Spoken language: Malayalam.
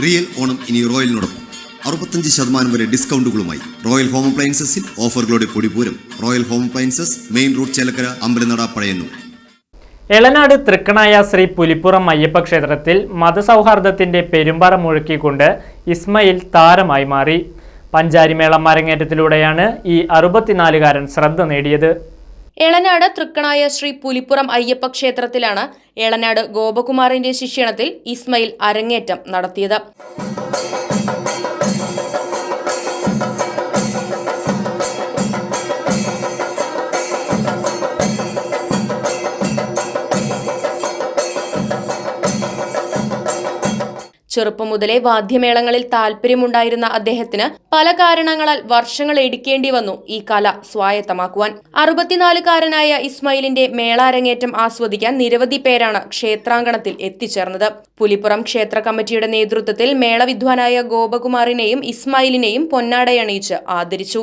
റിയൽ ഓണം ഇനി റോയലിനോടൊപ്പം. അറുപത്തഞ്ച് ശതമാനം വരെ ഡിസ്കൗണ്ടുകളുമായി റോയൽ ഹോം അപ്ലയൻസസിൽ ഓഫറുകളുടെ പൊടിപൂരം royal home appliances main road Chelakkara Ambalanada Pazhayannur. Elanad Thrikkanaya Sree Pulippuram Ayyappa ക്ഷേത്രത്തിൽ മതസൗഹാർദ്ദത്തിന്റെ പെരുമ്പറ മുഴക്കിക്കൊണ്ട് ഇസ്മയിൽ താരമായി മാറി. പഞ്ചാരിമേളം അരങ്ങേറ്റത്തിലൂടെയാണ് ഈ അറുപത്തിനാലുകാരൻ ശ്രദ്ധ നേടിയത്. എളനാട് തൃക്കണായ ശ്രീ പുലിപ്പുറം അയ്യപ്പ ക്ഷേത്രത്തിലാണ് എളനാട് ഗോപകുമാറിന്റെ ശിക്ഷണത്തിൽ ഇസ്മയിൽ അരങ്ങേറ്റം നടത്തിയത്. ചെറുപ്പം മുതലേ വാദ്യമേളങ്ങളിൽ താല്പര്യമുണ്ടായിരുന്ന അദ്ദേഹത്തിന് പല കാരണങ്ങളാൽ വർഷങ്ങൾ എടുക്കേണ്ടി വന്നു ഈ കല സ്വായത്തമാക്കുവാൻ. അറുപത്തിനാലുകാരനായ ഇസ്മയിലിന്റെ മേളാരങ്ങേറ്റം ആസ്വദിക്കാൻ നിരവധി പേരാണ് ക്ഷേത്രാങ്കണത്തിൽ എത്തിച്ചേർന്നത്. പുലിപ്പുറം ക്ഷേത്ര കമ്മിറ്റിയുടെ നേതൃത്വത്തിൽ മേളവിദ്വാനായ ഗോപകുമാറിനെയും ഇസ്മായിലിനെയും പൊന്നാടയണിയിച്ച് ആദരിച്ചു.